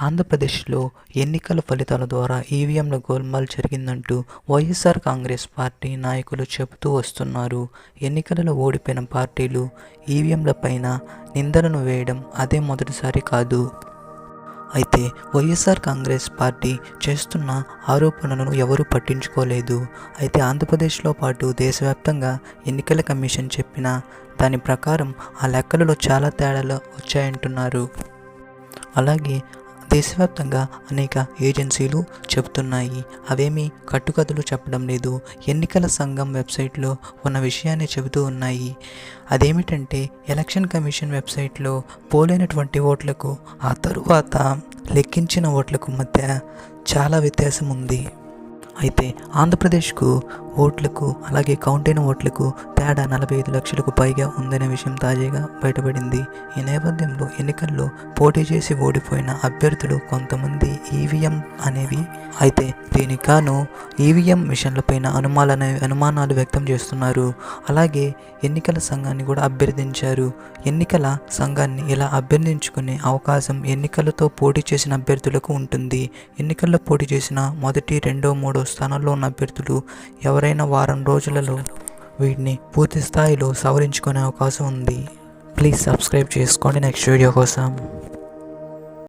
ఆంధ్రప్రదేశ్లో ఎన్నికల ఫలితాల ద్వారా ఈవీఎంల గోల్మాల్ జరిగిందంటూ వైఎస్ఆర్ కాంగ్రెస్ పార్టీ నాయకులు చెబుతూ వస్తున్నారు. ఎన్నికలలో ఓడిపోయిన పార్టీలు ఈవీఎంలపైన నిందలను వేయడం అదే మొదటిసారి కాదు. అయితే వైఎస్ఆర్ కాంగ్రెస్ పార్టీ చేస్తున్న ఆరోపణలను ఎవరూ పట్టించుకోలేదు. అయితే ఆంధ్రప్రదేశ్లో పాటు దేశవ్యాప్తంగా ఎన్నికల కమిషన్ చెప్పిన దాని ప్రకారం ఆ లెక్కలలో చాలా తేడాలు వచ్చాయంటున్నారు. అలాగే దేశవ్యాప్తంగా అనేక ఏజెన్సీలు చెబుతున్నాయి. అవేమీ కట్టుకథలు చెప్పడం లేదు. ఎన్నికల సంఘం వెబ్సైట్లో ఉన్న విషయాన్ని చెబుతూ ఉన్నాయి. అదేమిటంటే ఎలక్షన్ కమిషన్ వెబ్సైట్లో పోలైనటువంటి ఓట్లకు ఆ తరువాత లెక్కించిన ఓట్లకు మధ్య చాలా వ్యత్యాసం ఉంది అయితే ఆంధ్రప్రదేశ్కు ఓట్లకు అలాగే కౌంటైన ఓట్లకు తేడా నలభై ఐదు లక్షలకు పైగా ఉందనే విషయం తాజాగా బయటపడింది. ఈ నేపథ్యంలో ఎన్నికల్లో పోటీ చేసి ఓడిపోయిన అభ్యర్థులు కొంతమంది ఈవీఎం అనేవి. అయితే దీనికాను ఈవీఎం మిషన్లపైన అనుమానాలు అనుమానాలు వ్యక్తం చేస్తున్నారు. అలాగే ఎన్నికల సంఘాన్ని కూడా అభ్యర్థించారు. ఎన్నికల సంఘాన్ని ఇలా అభ్యర్థించుకునే అవకాశం ఎన్నికలతో పోటీ చేసిన అభ్యర్థులకు ఉంటుంది. ఎన్నికల్లో పోటీ చేసిన మొదటి రెండో మూడో స్థానాల్లో ఉన్న అభ్యర్థులు ఎవరు సరైన వారం రోజులలో వీటిని పూర్తి స్థాయిలో సవరించుకునే అవకాశం ఉంది. ప్లీజ్ సబ్స్క్రైబ్ చేసుకోండి నెక్స్ట్ వీడియో కోసం.